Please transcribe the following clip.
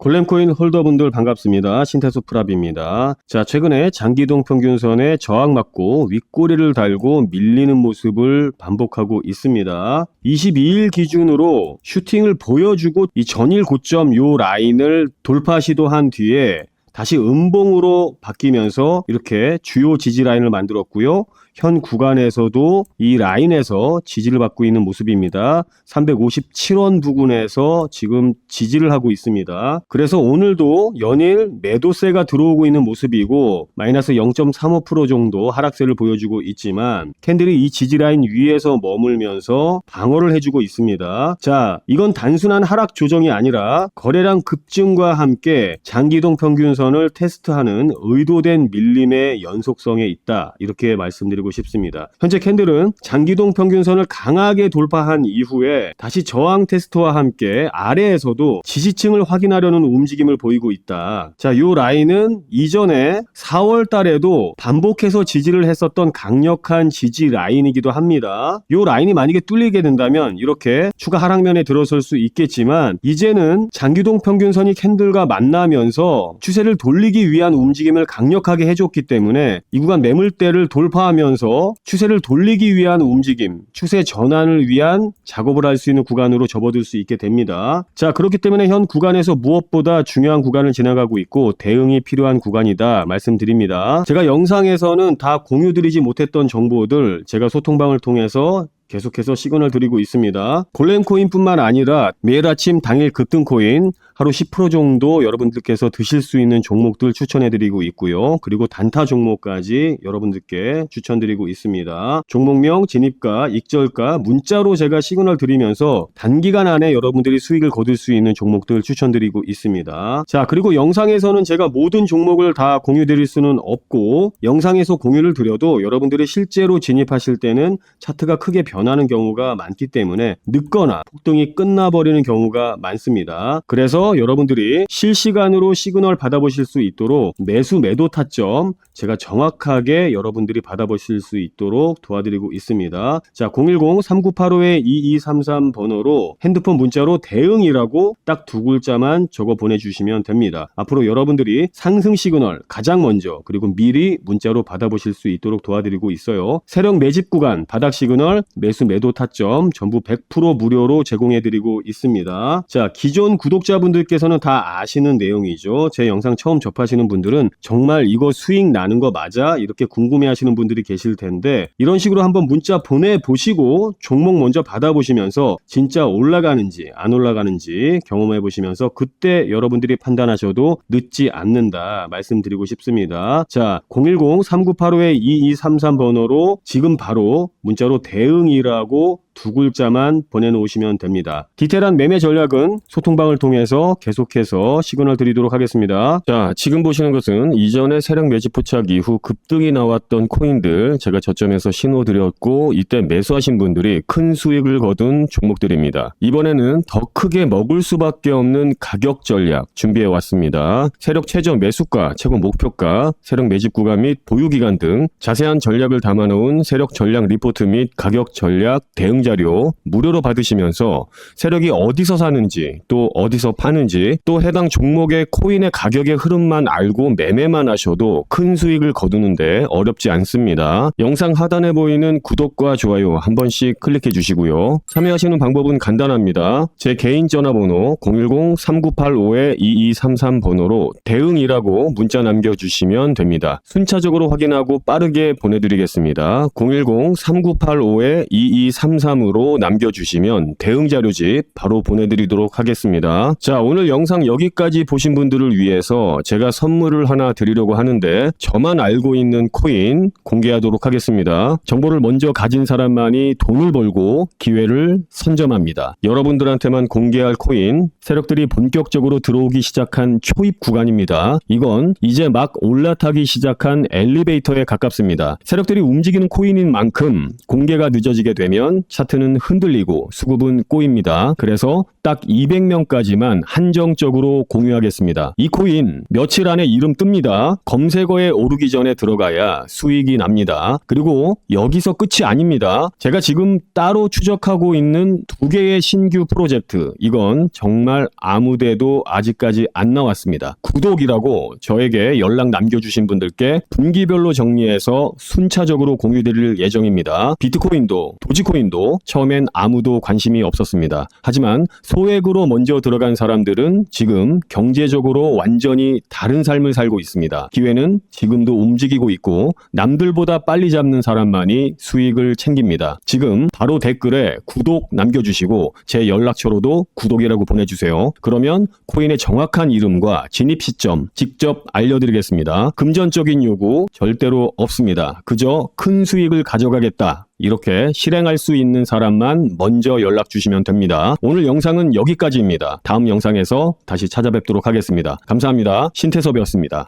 골렘코인 홀더분들 반갑습니다. 신태수 프랍입니다. 자, 최근에 장기동 평균선에 저항 맞고 윗꼬리를 달고 밀리는 모습을 반복하고 있습니다. 22일 기준으로 슈팅을 보여주고 이 전일 고점 요 라인을 돌파 시도한 뒤에 다시 음봉으로 바뀌면서 이렇게 주요 지지 라인을 만들었고요. 현 구간에서도 이 라인에서 지지를 받고 있는 모습입니다. 357원 부근에서 지금 지지를 하고 있습니다. 그래서 오늘도 연일 매도세가 들어오고 있는 모습이고 마이너스 0.35% 정도 하락세를 보여주고 있지만 캔들이 이 지지 라인 위에서 머물면서 방어를 해주고 있습니다. 자, 이건 단순한 하락 조정이 아니라 거래량 급증과 함께 장기동 평균 선을 테스트하는 의도된 밀림의 연속성에 있다. 이렇게 말씀드리고 싶습니다. 현재 캔들은 장기동 평균선을 강하게 돌파한 이후에 다시 저항 테스트와 함께 아래에서도 지지층을 확인하려는 움직임을 보이고 있다. 자, 요 라인은 이전에 4월 달에도 반복해서 지지를 했었던 강력한 지지 라인이기도 합니다. 요 라인이 만약에 뚫리게 된다면 이렇게 추가 하락면에 들어설 수 있겠지만 이제는 장기동 평균선이 캔들과 만나면서 추세를 돌리기 위한 움직임을 강력하게 해줬기 때문에 이 구간 매물대를 돌파하면서 추세를 돌리기 위한 움직임, 추세 전환을 위한 작업을 할 수 있는 구간으로 접어들 수 있게 됩니다. 자, 그렇기 때문에 현 구간에서 무엇보다 중요한 구간을 지나가고 있고 대응이 필요한 구간이다 말씀드립니다. 제가 영상에서는 다 공유드리지 못했던 정보들 제가 소통방을 통해서 계속해서 시그널 드리고 있습니다. 골렘코인뿐만 아니라 매일 아침 당일 급등 코인 하루 10% 정도 여러분들께서 드실 수 있는 종목들 추천해드리고 있고요. 그리고 단타 종목까지 여러분들께 추천드리고 있습니다. 종목명, 진입가, 익절가, 문자로 제가 시그널 드리면서 단기간 안에 여러분들이 수익을 거둘 수 있는 종목들 추천드리고 있습니다. 자, 그리고 영상에서는 제가 모든 종목을 다 공유드릴 수는 없고 영상에서 공유를 드려도 여러분들이 실제로 진입하실 때는 차트가 크게 변 하는 경우가 많기 때문에 늦거나 폭등이 끝나버리는 경우가 많습니다. 그래서 여러분들이 실시간으로 시그널 받아보실 수 있도록 매수 매도 타점 제가 정확하게 여러분들이 받아보실 수 있도록 도와드리고 있습니다. 자, 010-3985-2233 번호로 핸드폰 문자로 대응이라고 딱 두 글자만 적어 보내주시면 됩니다. 앞으로 여러분들이 상승 시그널 가장 먼저 그리고 미리 문자로 받아보실 수 있도록 도와드리고 있어요. 세력 매집 구간 바닥 시그널 매수 매도 타점 전부 100% 무료로 제공해드리고 있습니다. 자, 기존 구독자분들께서는 다 아시는 내용이죠. 제 영상 처음 접하시는 분들은 정말 이거 수익 나는 거 맞아? 이렇게 궁금해 하시는 분들이 계실 텐데 이런 식으로 한번 문자 보내보시고 종목 먼저 받아보시면서 진짜 올라가는지 안 올라가는지 경험해 보시면서 그때 여러분들이 판단하셔도 늦지 않는다 말씀드리고 싶습니다. 자, 010-3985-2233 번호로 지금 바로 문자로 대응이 라고 두 글자만 보내놓으시면 됩니다. 디테일한 매매 전략은 소통방을 통해서 계속해서 시그널 드리도록 하겠습니다. 자, 지금 보시는 것은 이전에 세력 매집 포착 이후 급등이 나왔던 코인들 제가 저점에서 신호 드렸고 이때 매수하신 분들이 큰 수익을 거둔 종목들입니다. 이번에는 더 크게 먹을 수밖에 없는 가격 전략 준비해 왔습니다. 세력 최저 매수가, 최고 목표가, 세력 매집 구간 및 보유 기간 등 자세한 전략을 담아놓은 세력 전략 리포트 및 가격 전략 대응 자료 무료로 받으시면서 세력이 어디서 사는지 또 어디서 파는지 또 해당 종목의 코인의 가격의 흐름만 알고 매매만 하셔도 큰 수익을 거두는데 어렵지 않습니다. 영상 하단에 보이는 구독과 좋아요 한 번씩 클릭해 주시고요. 참여하시는 방법은 간단합니다. 제 개인 전화번호 010-3985-2233 번호로 대응이라고 문자 남겨주시면 됩니다. 순차적으로 확인하고 빠르게 보내드리겠습니다. 010-3985-2233 으로 남겨주시면 대응 자료집 바로 보내드리도록 하겠습니다. 자, 오늘 영상 여기까지 보신 분들을 위해서 제가 선물을 하나 드리려고 하는데 저만 알고 있는 코인 공개하도록 하겠습니다. 정보를 먼저 가진 사람만이 돈을 벌고 기회를 선점합니다. 여러분들한테만 공개할 코인 세력들이 본격적으로 들어오기 시작한 초입 구간입니다. 이건 이제 막 올라타기 시작한 엘리베이터에 가깝습니다. 세력들이 움직이는 코인인 만큼 공개가 늦어지게 되면 차트는 흔들리고 수급은 꼬입니다. 그래서 딱 200명까지만 한정적으로 공유하겠습니다. 이 코인 며칠 안에 이름 뜹니다. 검색어에 오르기 전에 들어가야 수익이 납니다. 그리고 여기서 끝이 아닙니다. 제가 지금 따로 추적하고 있는 두 개의 신규 프로젝트 이건 정말 아무데도 아직까지 안 나왔습니다. 구독이라고 저에게 연락 남겨주신 분들께 분기별로 정리해서 순차적으로 공유드릴 예정입니다. 비트코인도 도지코인도 처음엔 아무도 관심이 없었습니다. 하지만 소액으로 먼저 들어간 사람들은 지금 경제적으로 완전히 다른 삶을 살고 있습니다. 기회는 지금도 움직이고 있고 남들보다 빨리 잡는 사람만이 수익을 챙깁니다. 지금 바로 댓글에 구독 남겨주시고 제 연락처로도 구독이라고 보내주세요. 그러면 코인의 정확한 이름과 진입 시점 직접 알려드리겠습니다. 금전적인 요구 절대로 없습니다. 그저 큰 수익을 가져가겠다. 이렇게 실행할 수 있는 사람만 먼저 연락 주시면 됩니다. 오늘 영상은 여기까지입니다. 다음 영상에서 다시 찾아뵙도록 하겠습니다. 감사합니다. 신태섭이었습니다.